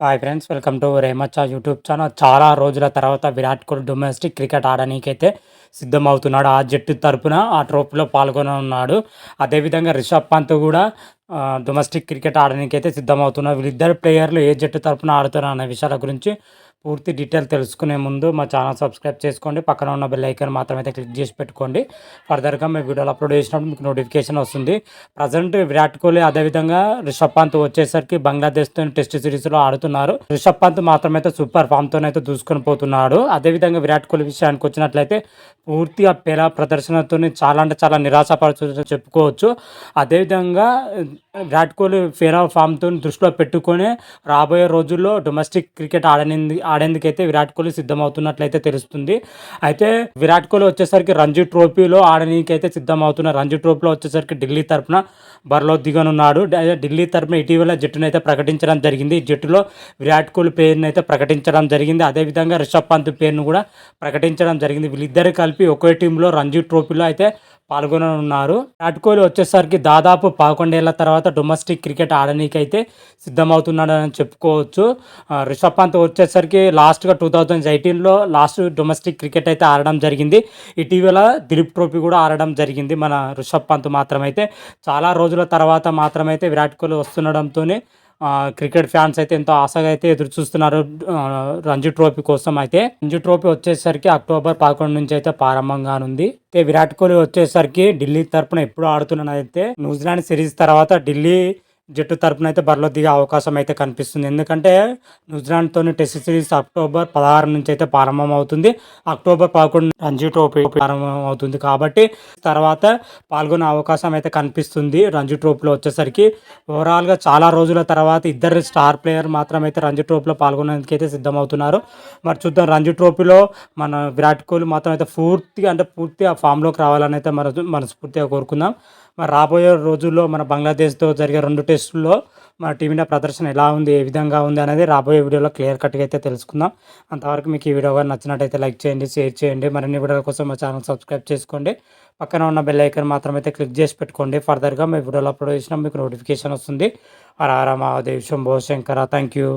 Hi friends welcome to రేమచ్చా YouTube channel చాలా రోజుల తర్వాత విరాట్ కోహ్లీ డొమెస్టిక్ క్రికెట్ ఆడడానికైతే సిద్ధమవుతున్నాడు. ఆ జట్టు తరపున ఆ ట్రోఫీలో పాల్గొననున్నాడు. అదేవిధంగా రిషబ్ పంత్ కూడా డొమెస్టిక్ క్రికెట్ ఆడడానికైతే అయితే సిద్ధమవుతున్నారు వీళ్ళిద్దరు ప్లేయర్లు ఏ జట్టు తరపున ఆడుతున్నారు అనే విషయాల గురించి పూర్తి డీటెయిల్ తెలుసుకునే ముందు మా ఛానల్ సబ్స్క్రైబ్ చేసుకోండి. పక్కన ఉన్న బెల్ ఐకాన్ మాత్రం క్లిక్ చేసి పెట్టుకోండి. ఫర్దర్గా మేము వీడియోలు అప్లోడ్ చేసినప్పుడు మీకు నోటిఫికేషన్ వస్తుంది. ప్రజెంట్ విరాట్ కోహ్లీ అదేవిధంగా రిషబ్ పంత్ వచ్చేసరికి బంగ్లాదేశ్తో టెస్ట్ సిరీస్లో ఆడుతున్నారు. రిషబ్ పంత్ మాత్రం అయితే సూపర్ ఫామ్తో అయితే దూసుకొని పోతున్నాడు. అదేవిధంగా విరాట్ కోహ్లీ విషయానికి వచ్చినట్లయితే పూర్తిగా పేల ప్రదర్శనతో చాలా అంటే చాలా నిరాశపరచు చెప్పుకోవచ్చు. అదేవిధంగా విరాట్ కోహ్లీ ఫేర్ ఆఫ్ ఫామ్తో దృష్టిలో పెట్టుకొని రాబోయే రోజుల్లో డొమెస్టిక్ క్రికెట్ ఆడనింది ఆడేందుకైతే విరాట్ కోహ్లీ సిద్ధమవుతున్నట్లయితే తెలుస్తుంది. అయితే విరాట్ కోహ్లీ వచ్చేసరికి రంజీ ట్రోఫీలో ఆడనీకైతే సిద్ధమవుతున్నారు రంజీ ట్రోఫీలో వచ్చేసరికి ఢిల్లీ తరఫున బరిలో దిగనున్నాడు. ఢిల్లీ తరపున ఇటీవల జట్టును అయితే ప్రకటించడం జరిగింది. ఈ జట్టులో విరాట్ కోహ్లీ పేరును అయితే ప్రకటించడం జరిగింది. అదేవిధంగా రిషబ్ పంత్ పేరును కూడా ప్రకటించడం జరిగింది. వీళ్ళిద్దరు కలిపి ఒకే టీంలో రంజీ ట్రోఫీలో అయితే పాల్గొననున్నారు. విరాట్ కోహ్లీ వచ్చేసరికి దాదాపు పదకొండేళ్ళ తర్వాత డొమెస్టిక్ క్రికెట్ ఆడనీకైతే సిద్ధమవుతున్నాడని చెప్పుకోవచ్చు. రిషబ్ పంత్ వచ్చేసరికి లాస్ట్గా టూ థౌజండ్ ఎయిటీన్లో లాస్ట్ డొమెస్టిక్ క్రికెట్ అయితే ఆడడం జరిగింది. ఇటీవల దిలీప్ ట్రోఫీ కూడా ఆడడం జరిగింది మన రిషబ్ పంత్ మాత్రమైతే. చాలా రోజుల తర్వాత మాత్రమైతే విరాట్ కోహ్లీ వస్తుండడంతోనే క్రికెట్ ఫ్యాన్స్ అయితే ఎంతో ఆశగా అయితే ఎదురు చూస్తున్నారు రంజీ ట్రోఫీ కోసం అయితే. రంజీ ట్రోఫీ వచ్చేసరికి అక్టోబర్ పదకొండు నుంచి అయితే ప్రారంభంగా ఉంది అయితే విరాట్ కోహ్లీ వచ్చేసరికి ఢిల్లీ తరపున ఎప్పుడు ఆడుతున్నానైతే. న్యూజిలాండ్ సిరీస్ తర్వాత ఢిల్లీ జట్టు తరపున అయితే బరిలో దిగే అవకాశం అయితే కనిపిస్తుంది. ఎందుకంటే న్యూజిలాండ్తో టెస్ట్ సిరీస్ అక్టోబర్ పదహారు నుంచి అయితే ప్రారంభం అవుతుంది అక్టోబర్ పదకొండు రంజీ ట్రోఫీ ప్రారంభం అవుతుంది కాబట్టి తర్వాత పాల్గొనే అవకాశం అయితే కనిపిస్తుంది రంజీ ట్రోఫీలో వచ్చేసరికి. ఓవరాల్గా చాలా రోజుల తర్వాత ఇద్దరు స్టార్ ప్లేయర్ మాత్రం అయితే రంజీ ట్రోఫీలో పాల్గొనేందుకు అయితే సిద్ధమవుతున్నారు. మరి చూద్దాం రంజీ ట్రోఫీలో మన విరాట్ కోహ్లీ మాత్రం అయితే పూర్తిగా అంటే పూర్తిగా ఫామ్లోకి రావాలని అయితే మన మనస్ఫూర్తిగా కోరుకుందాం. మరి రాబోయే రోజుల్లో మన బంగ్లాదేశ్తో జరిగే రెండు టెస్టుల్లో మన టీమిండియా ప్రదర్శన ఎలా ఉంది ఏ విధంగా ఉంది అనేది రాబోయే వీడియోలో క్లియర్ కట్గా అయితే తెలుసుకుందాం. అంతవరకు మీకు ఈ వీడియో కానీ నచ్చినట్టయితే లైక్ చేయండి షేర్ చేయండి. మరిన్ని వీడియోల కోసం మా ఛానల్ సబ్స్క్రైబ్ చేసుకోండి. పక్కన ఉన్న బెల్ ఐకన్ మాత్రం అయితే క్లిక్ చేసి పెట్టుకోండి. ఫర్దర్గా మీ వీడియోలో అప్లోడ్ చేసినా మీకు నోటిఫికేషన్ వస్తుంది. హర హర మహాదేవ్ శంభో శంకర. Thank you